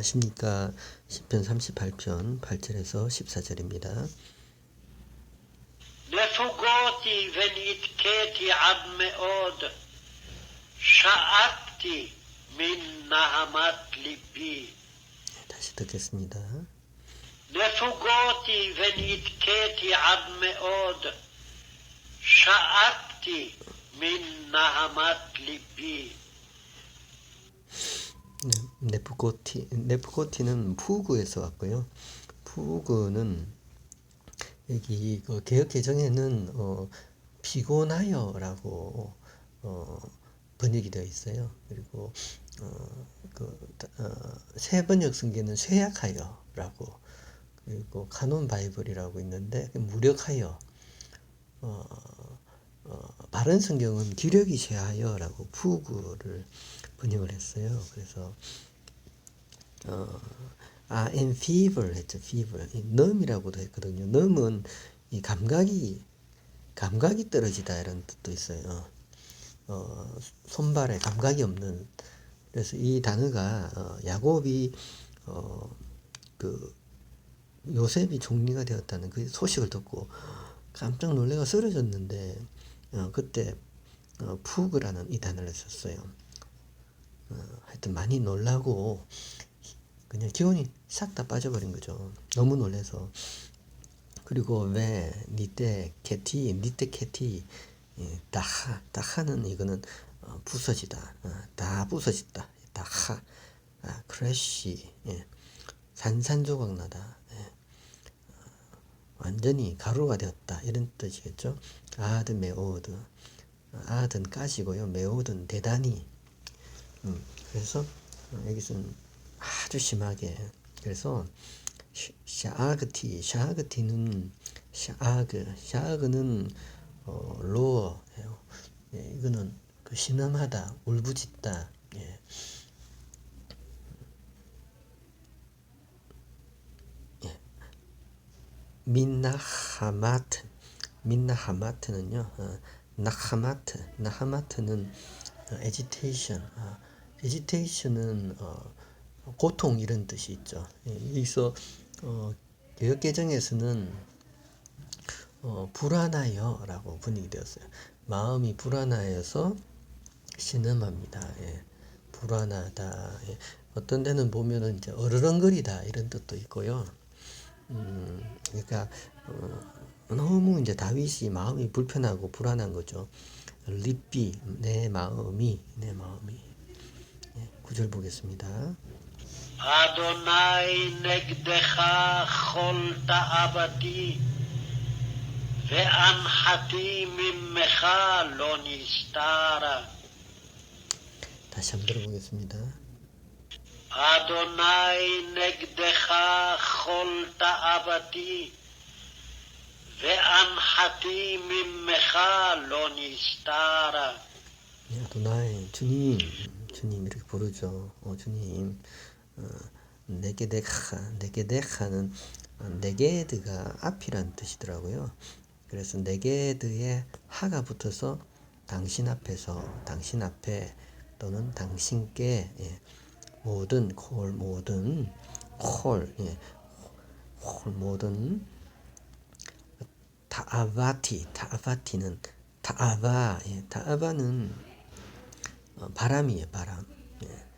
안녕하십니까. 10편 38편 8절에서 14절입니다. נפוגותי ונתקתי עד מאוד, שאגתי מן נהמת ליבי. 다시 듣겠습니다. נפוגותי ונתקתי עד מאוד, שאגתי מן נהמת ליבי. 네, 네프고티, 네프고티는 푸구에서 왔고요. 푸구는 여기 그 개혁 개정에는 어, 피곤하여라고 어, 번역이 되어 있어요. 그리고 어, 그, 어, 새 번역 성경은 쇠약하여라고 그리고 카논 바이블이라고 있는데 무력하여 어, 어, 바른 성경은 기력이 쇠하여라고 푸구를 번역을 했어요. 그래서 어, 아, and fever 했죠. fever. 이 num이라고도 했거든요. num은 이 감각이 감각이 떨어지다 이런 뜻도 있어요. 어, 손발에 감각이 없는 그래서 이 단어가 어, 야곱이 어, 그 요셉이 총리가 되었다는 그 소식을 듣고 깜짝 놀래가 쓰러졌는데 어, 그때 어, 푸그라는 이 단어를 썼어요. 어, 하여튼 많이 놀라고 그냥 기운이 싹 다 빠져버린 거죠. 너무 놀래서. 그리고 왜 니때 캐티, 니때 캐티, 예, 다하, 다하는 이거는 어, 부서지다, 어, 다 부서졌다, 다하, 아, 크래쉬, 예, 산산조각 나다, 예, 어, 완전히 가루가 되었다. 이런 뜻이겠죠. 아드 메오드, 아든 까지고요, 메오드는 대단히. 음, 그래서 어, 여기서는 아주 심하게 그래서 샤그티 샤그티는 샤그 샤그는 어, 로어예요. 예, 이거는 그 신음하다 울부짖다 예. 예. 민나하마트 민나하마트는요 어, 나하마트 나하마트는 어, agitation 어, agitation은 어, 고통 이런 뜻이 있죠. 예, 여기서 어, 개혁 개정에서는 어, 불안하여라고 분위기 되었어요. 마음이 불안하여서 신음합니다. 예, 불안하다. 예, 어떤 데는 보면은 이제 어르렁거리다 이런 뜻도 있고요. 음, 그러니까 어, 너무 이제 다윗이 마음이 불편하고 불안한 거죠. 리삐 내 마음이 내 마음이 예, 구절 보겠습니다. אדוני נגדך כל תאוותי, ואנחתי ממך לא נסתרה. 다시 한번 들어보겠습니다. אדוני נגדך כל תאוותי, ואנחתי ממך לא נסתרה. 네, 아도나이 주님 주님 이렇게 부르죠. 어, 주님 어, 네게데카 네게데카는 어, 네게드가 앞이란 뜻이더라고요. 그래서 네게드에 하가 붙어서 당신 앞에서 당신 앞에 또는 당신께 예, 모든 콜 모든 콜 예, 콜 모든 타아바티 타아바티는 타아바 예, 타아바는 어, 바람이에요 바람 예.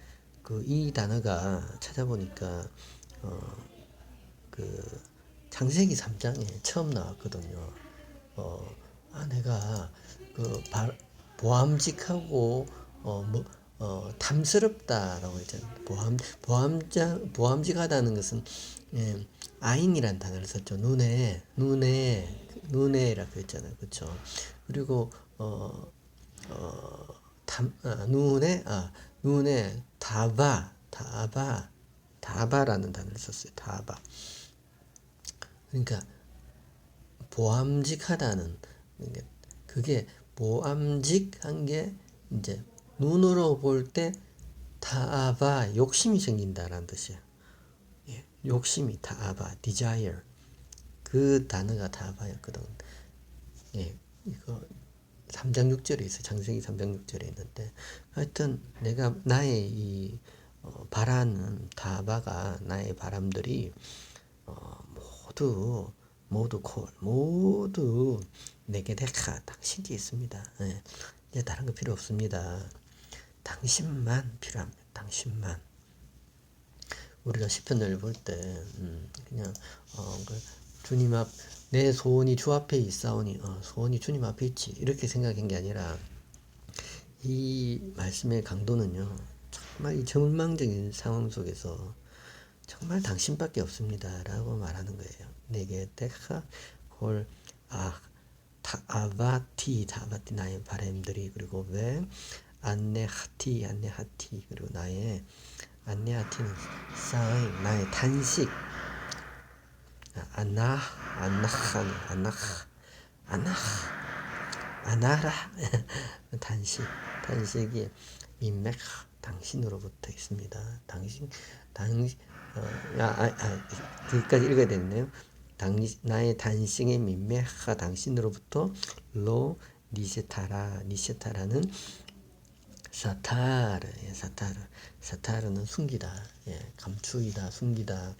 그 이 단어가 찾아보니까 어, 그 창세기 3장에 처음 나왔거든요. 어, 아 내가 그 바, 보암직하고 어, 뭐, 어, 탐스럽다라고 했잖아요. 보암 보암자 보암직하다는 것은 예, 아인이란 단어를 썼죠. 눈에 눈에 눈에라고 했잖아요. 그렇죠? 그리고 어, 어, 탐, 아, 눈에 아, 눈에 다바 다바 다바라는 단어를 썼어요. 다바. 그러니까 보암직하다는 그게 보암직한 게 이제 눈으로 볼 때 다아바 욕심이 생긴다라는 뜻이야. 예, 욕심이 다아바 desire 그 단어가 다아바였거든. 예, 이거 3장 6절에 있어. 요 장세기 3장 6절에 있는데 하여튼 내가 나의 이 어, 바라는 다바가 나의 바람들이 어, 모두 모두 콜 모두 내게 데카 당신께 있습니다. 예. 이제 다른 거 필요 없습니다. 당신만 필요합니다. 당신만. 우리가 시편을 볼때 음, 그냥 어, 그 주님 앞 내 소원이 주 앞에 있사오니 어, 소원이 주님 앞에 있지 이렇게 생각한 게 아니라 이 말씀의 강도는요 정말 이 절망적인 상황 속에서 정말 당신밖에 없습니다라고 말하는 거예요. 내게 때가 홀 아, 타, 아바티 다바티 나의 바램들이 그리고 왜 안내 하티 안내 하티 그리고 나의 안내 하티는 사인 나의 단식 아, 아나 아나하니 아나하 아나하 아나라. 단식 단식이 민맥 당신으로부터 있습니다. 당신 당신 어, 아, 아, 아, 여기까지 읽어야 되네요. 당 나의 단식의 민맥하 당신으로부터 로 니세타라. 니세타라는 사타르. 예, 사타르. 사타르는 숨기다. 예, 감추이다 숨기다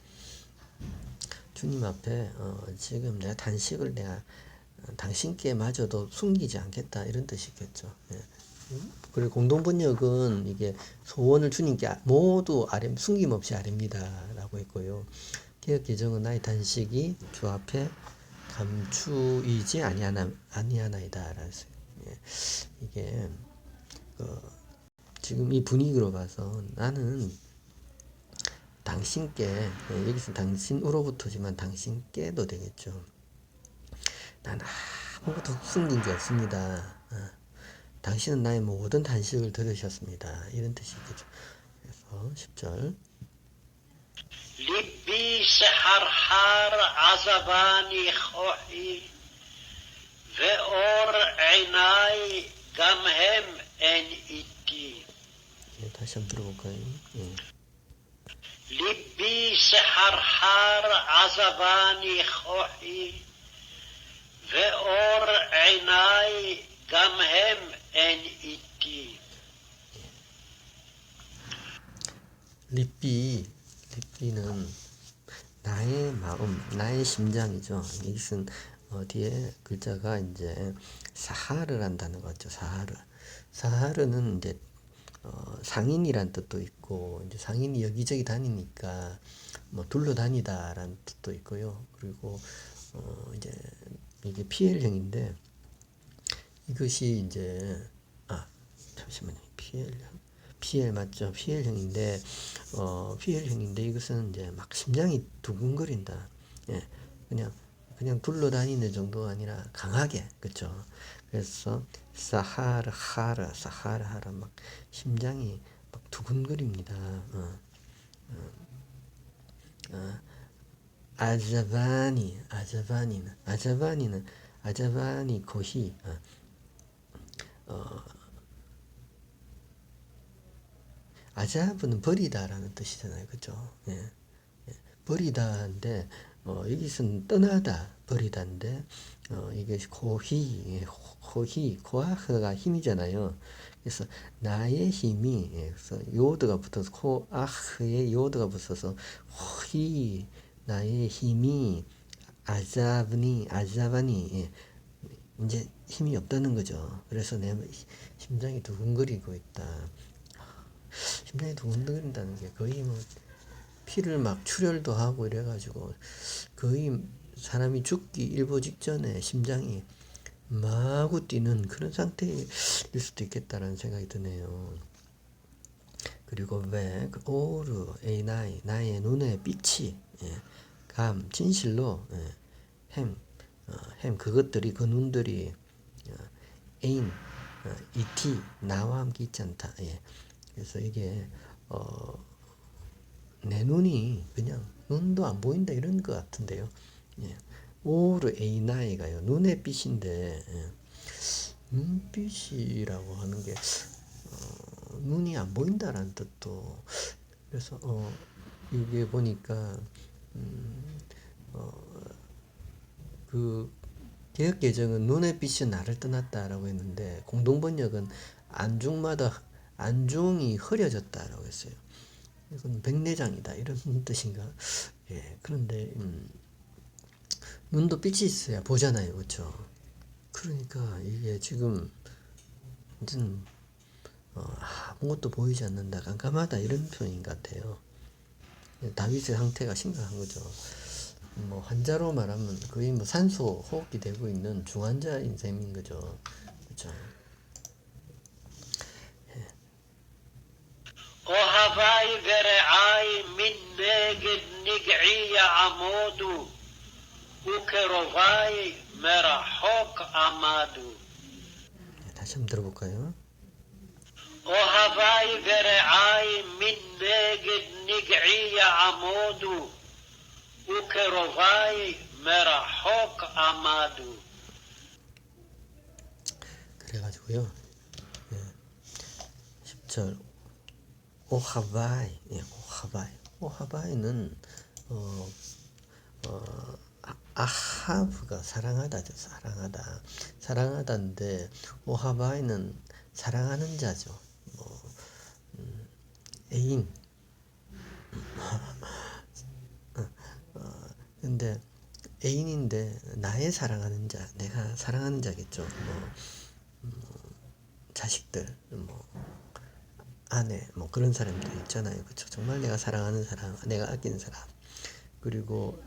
주님 앞에 어, 지금 내가 단식을 내가 어, 당신께 마저도 숨기지 않겠다 이런 뜻이겠죠. 예. 그리고 공동번역은 이게 소원을 주님께 아- 모두 아뢰 숨김없이 아뢰니다라고 했고요. 개혁 개정은 나의 단식이 주 앞에 감추이지 아니하나 아니하나이다라서 예. 이게 그 지금 이 분위기로 봐서 나는 당신께 예, 여기서 당신으로부터지만 당신께도 되겠죠. 난 아무것도 숨긴 게 없습니다. 어. 당신은 나의 모든 단식을 들으셨습니다. 이런 뜻이겠죠. 그래서 10절 ליבי סחרחר עזבני כוחי, ואור עיניי גם הם אין איתי. 예, 다시 한번 들어볼까요? 예. ליבי סחרחר עזבני כוחי, ואור עיניי גם הם אין איתי. 립비 립비는 나의 마음, 나의 심장이죠. 이것은 어, 뒤에 글자가 이제 사하르란다는 거죠. 사하르. 사하르는 이제 어, 상인이란 뜻도 있고 이제 상인이 여기저기 다니니까 뭐 둘러 다니다라는 뜻도 있고요. 그리고 어, 이제 이게 PL형인데 이것이 이제 아 잠시만요. PL형. PL 맞죠? PL형인데 어 PL형인데 이것은 이제 막 심장이 두근거린다. 예. 그냥 그냥 둘러다니는 정도가 아니라 강하게 그렇죠. 그래서 사하르 하르 사하르 하르 막 심장이 막 두근거립니다. 어. 어. 어. 아자바니 아자바니는 아자바니는 아자바니 고히 어. 어, 아자브는 버리다라는 뜻이잖아요. 예. 예. 버리다인데, 어, 여기서는 떠나다, 버리다인데, 어, 이게 고히, 예, 고히, 고아흐가 힘이잖아요. 그래서 나의 힘이, 예, 그래서 요드가 붙어서, 코아흐의 요드가 붙어서, 호히, 나의 힘이, 아자브니, 아자바니, 예, 이제 힘이 없다는 거죠. 그래서 내 심장이 두근거리고 있다. 심장이 두근거린다는 게 거의 뭐 피를 막 출혈도 하고 이래가지고 거의 사람이 죽기 일보 직전에 심장이 마구 뛰는 그런 상태일 수도 있겠다라는 생각이 드네요. 그리고 왜 그 오르 에이 나이 나의 눈의 빛이 예, 감 진실로 예, 햄, 어, 햄 그것들이 그 눈들이 어, 에인 어, 이티 나와 함께 있지 않다. 예. 그래서 이게 어, 내 눈이 그냥 눈도 안 보인다 이런 것 같은데요. 예. 오르 에이나이가요 눈의 빛인데 예. 눈빛이라고 하는 게 어, 눈이 안 보인다라는 뜻도 그래서 어, 이게 보니까 음, 어, 그 개혁 개정은 눈의 빛이 나를 떠났다라고 했는데 공동 번역은 안중마다 안중이 흐려졌다라고 했어요. 이건 백내장이다 이런 뜻인가? 예, 그런데 음, 눈도 빛이 있어야 보잖아요, 그렇죠? 그러니까 이게 지금 무슨 어, 아무것도 보이지 않는다, 깜깜하다 이런 표현인 것 같아요. 다윗의 상태가 심각한 거죠. 뭐 환자로 말하면 거의 뭐 산소 호흡기 되고 있는 중환자인 셈인 거죠. 그렇죠. أهباي ورعاي من ناقد نقعي عمودو وكروفاي مرحوك عمادو 네, 다시 한번 들어볼까요? أهباي ورعاي من ناقد نقعي عمودو وكروفاي مرحوك عمادو 그래가지고요. 예. 10절 오하바이, 예, 오하바이. 오하바이는 어, 어, 아- 아하브가 사랑하다죠. 사랑하다. 사랑하다인데 오하바이는 사랑하는 자죠. 뭐 음, 애인. 어, 근데 애인인데 나의 사랑하는 자, 내가 사랑하는 자겠죠. 뭐 자식들, 뭐 아내, 뭐 그런 사람들 있잖아요, 그렇죠? 정말 내가 사랑하는 사람, 내가 아끼는 사람. 그리고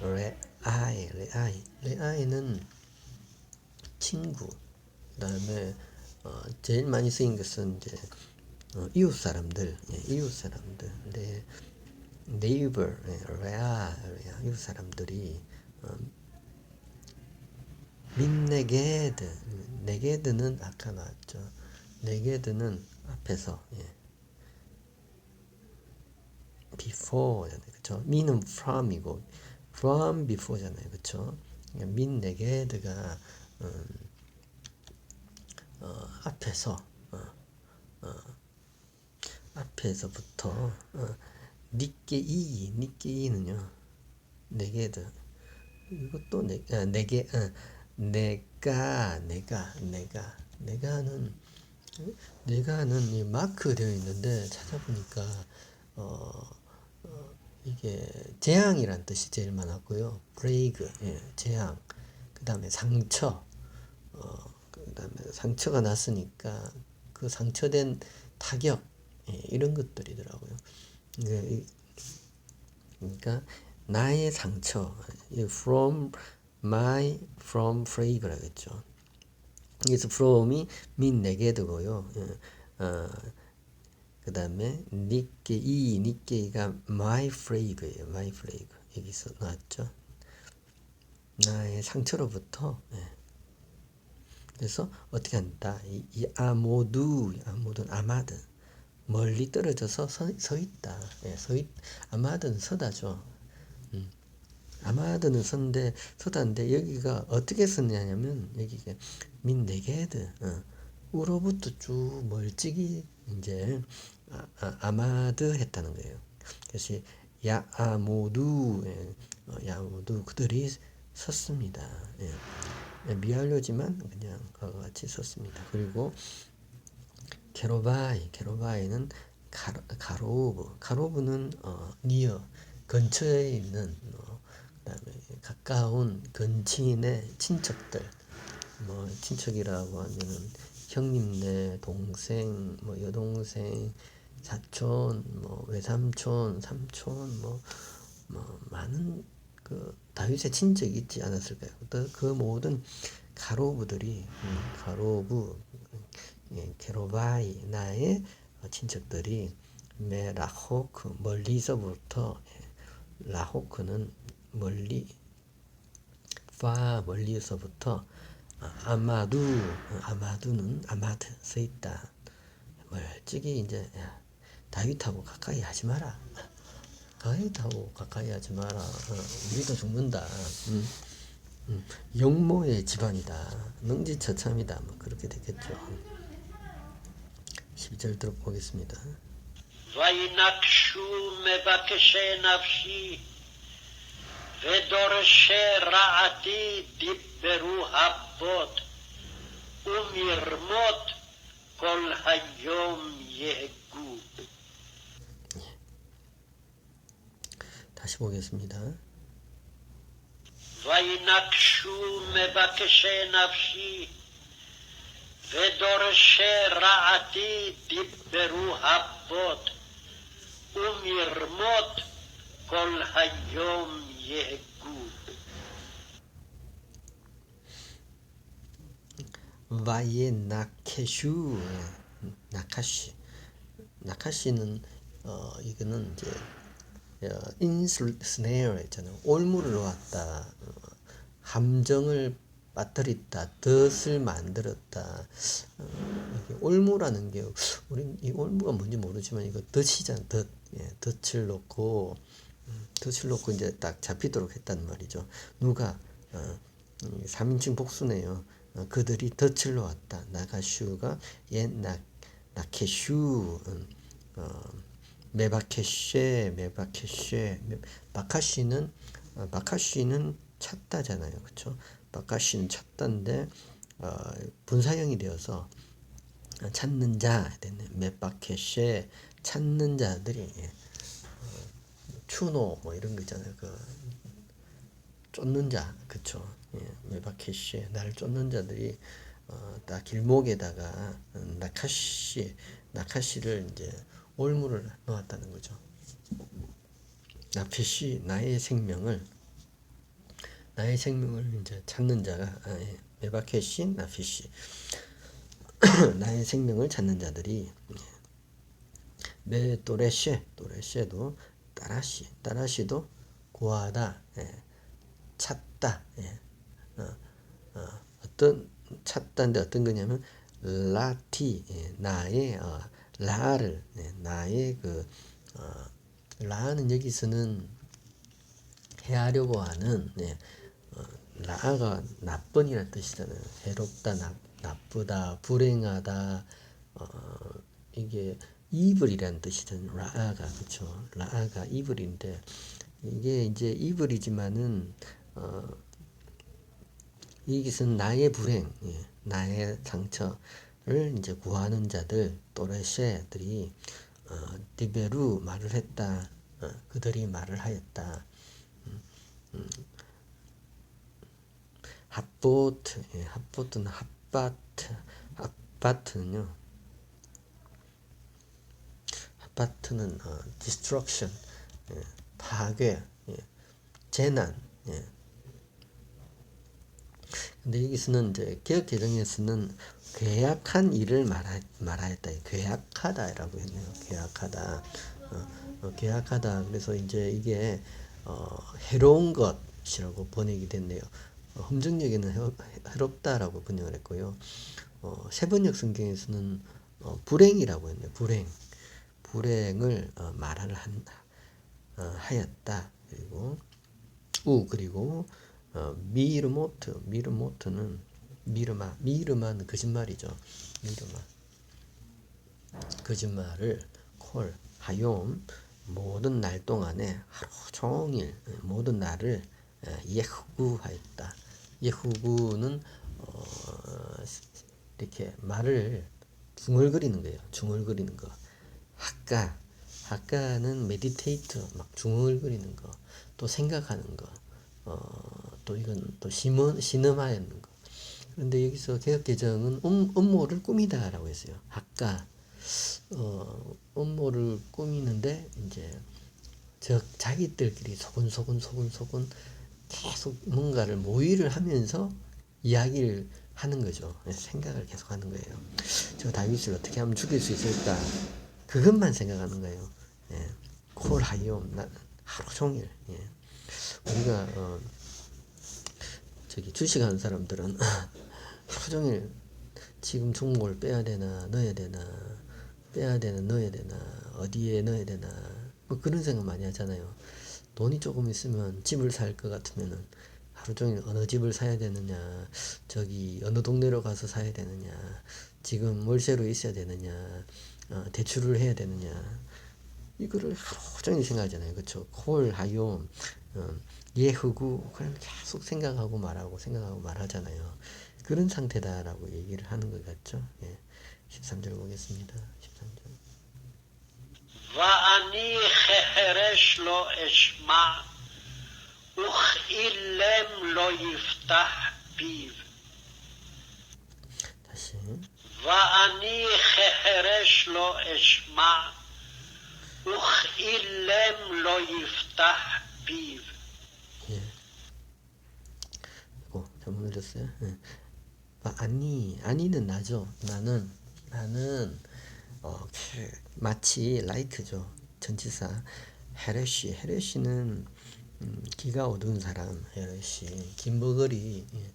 레아이, 레아이, 레아이는 친구. 그 다음에 어, 제일 많이 쓰인 것은 이제 어, 이웃 사람들, 예, 이웃 사람들, 레 neighbor, 예, 레아, 레아, 이웃 사람들이 어, 민네게드 네게드는 아까 나왔죠. 네게드는 앞에서 예. before잖아요. 그쵸? 민은 from이고 from before잖아요. 그쵸? 그러니까 민 네게드가 음, 어, 앞에서 어, 어, 앞에서부터 어, 니케이 니케이는요. 네게드 이것도 내, 아, 내게, 아, 내가, 내가, 내가, 내가는, 내가는 이 마크 되어 있는데 찾아보니까, 어, 어, 이게 재앙이란 뜻이 제일 많았고요. 브레이크, 예, 재앙. 그 다음에 상처, 어, 그 다음에 상처가 났으니까 그 상처된 타격, 예, 이런 것들이더라고요. 이- 그러니까 나의 상처, 이 from my from fragr라겠죠. 그래서 from이 min 네게드고요. 예, 어, 그 다음에 니케 이, 니케이가 my fragr예요. my frag 여기서 나왔죠. 나의 상처로부터. 예. 그래서 어떻게 한다? 이, 이 아모두, 아모드는 아마드 멀리 떨어져서 서, 서 있다. 예, 서 있, 아마드는 서다죠. 음. 아마드는 선데 서다인데 여기가 어떻게 썼냐면 여기가 민네게드 어, 우로부터 쭉 멀찍이 이제 아, 아, 아 마드 했다는 거예요. 그래서 야아모두 예, 어, 야모두 그들이 섰습니다. 예. 예, 미완료지만 그냥 같이 섰습니다. 그리고 게로바이, 게로바이는 가로, 가로브, 가로브는 어, 니어 근처에 있는 어, 그다음에 가까운 근친의 친척들, 뭐 친척이라고 하면은 형님네, 동생, 뭐 여동생, 사촌, 뭐 외삼촌, 삼촌, 뭐, 뭐 많은 그 다윗의 친척이 있지 않았을까요? 그, 그 모든 가로부들이 음, 가로부 예, 게로바이 나의 친척들이 메 라호크 멀리서부터 예, 라호크는 멀리 파 멀리에서부터 아, 아마두 아마두는 아마드 세있다. 멀찍이 이제 다윗하고 가까이 하지 마라. 다윗하고 가까이 하지 마라. 어, 우리도 죽는다. 음. 음, 영모의 집안이다. 능지처참이다. 뭐 그렇게 되겠죠. 12절 들어보겠습니다. ודורשי רעתי דיברו הבוט ומרמות כל היום יהגו. 다시 보겠습니다. וינקשו מבקשי נפשי, ודורשי רעתי דיברו הפות, ומרמות כל היום Yeah, good. 와예 나케슈 나카시. 나카시는 어 이거는 이제 어, 인스네어 있잖아요. 올무를 놓았다. 어, 함정을 빠뜨렸다. 덫을 만들었다. 어, 올무라는 게 우린 이 올무가 뭔지 모르지만 이거 덫이잖아 덫. 예, 덫을 놓고 덫을 놓고 이제 딱 잡히도록 했단 말이죠 누가 어, 음, 3인칭 복수네요. 어, 그들이 덫을 놓았다. 나가슈가 옛 나, 나케슈, 음, 어, 메바케쉐, 메바케쉐, 메- 바카시는 어, 바카시는 찾다잖아요, 그렇죠? 바카시는 찾다인데 어, 분사형이 되어서 어, 찾는 자 됐네. 메바케쉐 찾는 자들이 예. 어, 추노 뭐 이런 거 있잖아요. 그 쫓는 자, 그쵸? 예, 메바케시 나를 쫓는 자들이 어, 딱 길목에다가 음, 나카시, 나카시를 이제 올무를 놓았다는 거죠. 나페시 나의 생명을 나의 생명을 이제 찾는 자가 아, 예, 메바케시 나피시 나의 생명을 찾는 자들이 예. 메 또레쉐 또레쉐도 따라시 따라시도 구하다 예. 찾다. 예. 어, 어, 어떤 찾다인데 어떤 거냐면 라티 예, 나의 어, 라를 예, 나의 그 어, 라는 여기서는 해하려고 하는 예, 어, 라가 나쁜이라는 뜻이잖아요. 해롭다, 나, 나쁘다, 불행하다. 어, 이게 이블이라는 뜻이잖아요. 라가 그렇죠. 라가 이블인데 이게 이제 이블이지만은 어, 이것은 나의 불행, 예, 나의 상처를 이제 구하는 자들, 또레쉐들이 어, 디베루 말을 했다. 어, 그들이 말을 하였다. 음, 음. 핫보트, 예, 핫보트는 핫바트, 핫바트는요. 핫바트는 어, destruction, 예, 파괴, 예, 재난, 예. 근데 여기서는 이제 개혁 개정에서는 괴약한 일을 말하, 말하였다. 괴약하다라고 했네요. 괴약하다. 어, 어, 괴약하다. 그래서 이제 이게 어, 해로운 것이라고 번역이 됐네요. 어, 험정역에는 해, 해롭다라고 번역을 했고요. 어, 세번역 성경에서는 어, 불행이라고 했네요. 불행. 불행을 어, 말을 한, 어, 하였다. 그리고 우 그리고 어, 미르모트 미르모트는 미르마 미르마는 거짓말이죠. 미르마 거짓말을 콜 하욤 모든 날 동안에 하루 종일 모든 날을 에, 예후구하였다. 예후구는 어, 이렇게 말을 중얼거리는 거예요. 중얼거리는 거. 학가 학가는 메디테이트 막 중얼거리는 거, 또 생각하는 거, 어, 또 이건 또 심음 신음하였는 거. 그런데 여기서 개혁 개정은 음, 음모를 꾸미다라고 했어요. 학가 어, 음모를 꾸미는데 이제 저 자기들끼리 소근소근 소근소근 계속 뭔가를 모의를 하면서 이야기를 하는 거죠. 예, 생각을 계속 하는 거예요. 저 다윗을 어떻게 하면 죽일 수 있을까? 그것만 생각하는 거예요. 예. 콜하이옴 나 하루 종일. 예. 우리가 어, 저기 주식하는 사람들은 하루 종일 지금 종목을 빼야 되나 넣어야 되나 빼야 되나 넣어야 되나 어디에 넣어야 되나 뭐 그런 생각 많이 하잖아요. 돈이 조금 있으면 집을 살 것 같으면은 하루 종일 어느 집을 사야 되느냐 저기 어느 동네로 가서 사야 되느냐 지금 월세로 있어야 되느냐 어, 대출을 해야 되느냐 이거를 하루 종일 생각하잖아요. 그렇죠? 콜 하요 어, 예후구 그냥 계속 생각하고 말하고 생각하고 말하잖아요. 그런 상태다라고 얘기를 하는 것 같죠? 예. 13절 보겠습니다. 13절. ואני חרש לא אשמע, וכאילם לא יפתח פיו. ואני חרש לא אשמע, וכאילם לא יפתח פיו. 예. 오, 잘못 눌렸어요. 예. 아, 아니, 아니는 나죠. 나는, 나는, 어, 그, 마치 like죠. 전치사. 헤레시, 헤레시는, 음, 기가 어두운 사람, 헤레시. 김버거리, 예.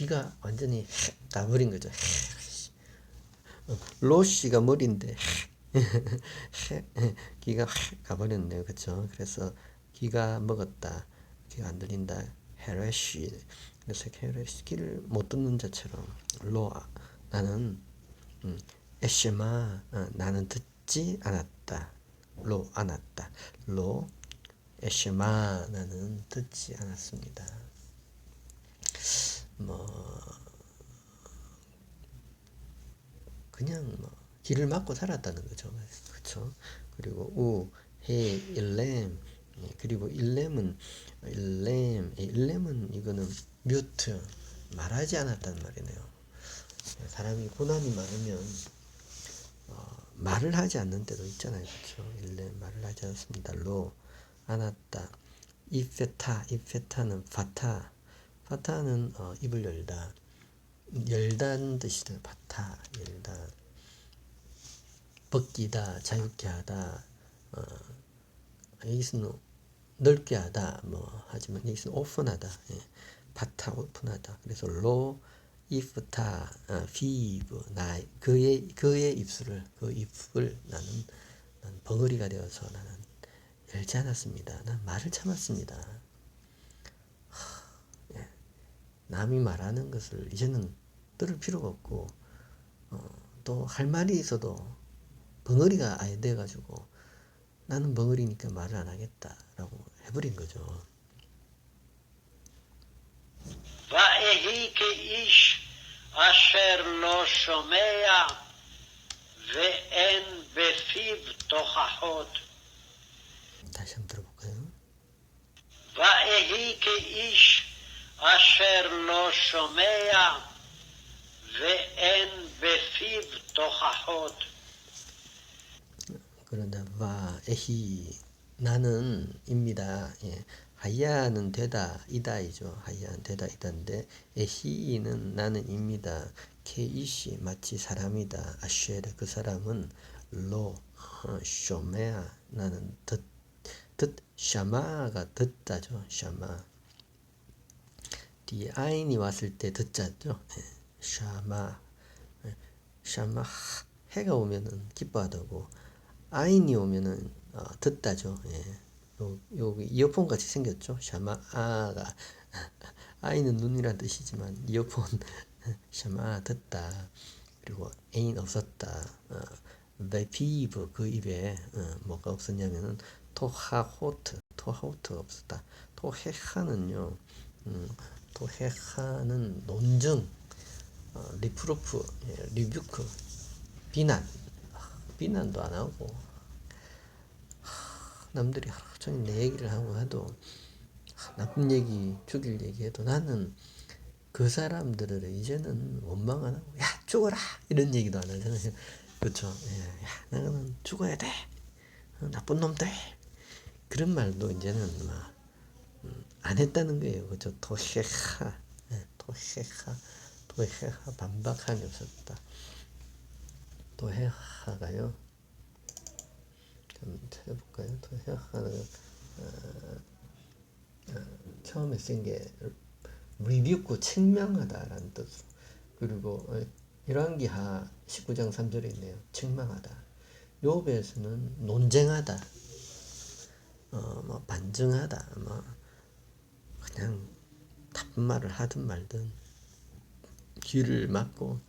기가 완전히 해, 가버린 거죠. 로시가 머리인데, 확 가버렸네요. 그쵸? 그래서 기가 먹었다. 기가 안 들린다. 헤레시. 그래서 헤레시 기를 못 듣는 자처럼 로 나는 음, 에시마 어, 나는 듣지 않았다. 로 않았다. 로 에시마 나는 듣지 않았습니다. 뭐 그냥 뭐 길을 막고 살았다는 거죠. 그렇죠? 그리고 우, 해, 일렘 예, 그리고 일렘은 일렘, 예, 일렘은 이거는 뮤트 말하지 않았단 말이네요. 예, 사람이 고난이 많으면 어, 말을 하지 않는 때도 있잖아요. 그렇죠? 일렘 말을 하지 않습니다. 로 안았다. 이페타 이페타는 파타 파타는 어, 입을 열다 열다는 뜻이죠. 파타 열다 벗기다, 자유케 하다, 어, 여기서는 넓게 하다, 뭐, 하지만 여기서는 오픈하다, 예. 바타 오픈하다. 그래서 로, 이프타, 어, 피브, 나, 그의, 그의 입술을, 그 입을 나는, 난 벙어리가 되어서 나는 열지 않았습니다. 난 말을 참았습니다. 하, 예. 남이 말하는 것을 이제는 들을 필요가 없고, 어, 또 할 말이 있어도 벙어리가 아예 돼가지고 나는 벙어리니까 말을 안 하겠다라고 해버린 거죠. ואהי כאיש אשר לא שומע ואין בפיו תוכחות. 다시 한번 들어볼까요? ואהי כאיש אשר לא שומע ואין בפיו תוכחות. 그런데 와 에히 나는 입니다. 예. 하야는 되다 이다이죠. 하야는 되다 이다인데 에히는 나는 입니다. 케이시 마치 사람이다. 아쉐르 그 사람은 로 어, 쇼메아 나는 듣, 듣 샤마가 듣다죠. 샤마 뒤에 아인이 왔을 때 듣자죠. 예. 샤마 예. 샤마 해가 오면은 기뻐하다고 아인이 오면은 어, 듣다죠. 예. 요, 요 이어폰 같이 생겼죠. 샤마 아가 아이는 눈이란 뜻이지만 이어폰 샤마 듣다. 그리고 애인 없었다. 어, 베피브 그 입에 어, 뭐가 없었냐면은 토하호트 토하호트가 없었다. 토헤하는요. 음, 토헤하는 논증 어, 리프로프 예, 리뷰크 비난 아, 비난도 안 하고 남들이 하루 종일 내 얘기를 하고 해도 나쁜 얘기, 죽일 얘기 해도 나는 그 사람들을 이제는 원망 안 하고 야 죽어라 이런 얘기도 안 하잖아요. 그렇죠? 예, 야 나는 죽어야 돼. 어, 나쁜 놈들 그런 말도 이제는 막 안 했다는 거예요. 그죠? 도해하, 예, 도해하, 도해하 반박함이 없었다. 도해하가요. 좀 찾아볼까요? 도해하는 어, 어, 처음에 쓴 게 리뷰고 책망하다라는 뜻. 그리고 어, 열왕기하 19장 3절에 있네요. 책망하다. 요배에서는 논쟁하다. 어, 뭐 반증하다. 뭐 그냥 나쁜 말을 하든 말든 귀를 막고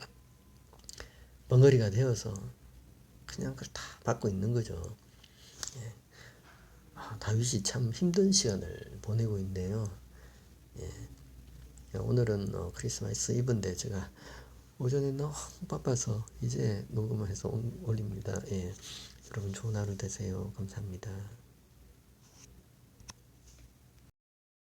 벙어리가 되어서 그냥 그걸 다 받고 있는 거죠. 예. 아, 다윗이 참 힘든 시간을 보내고 있네요. 예. 예, 오늘은 어, 크리스마스 이브인데 제가 오전에 너무 바빠서 이제 녹음을 해서 올- 올립니다. 예. 여러분 좋은 하루 되세요. 감사합니다.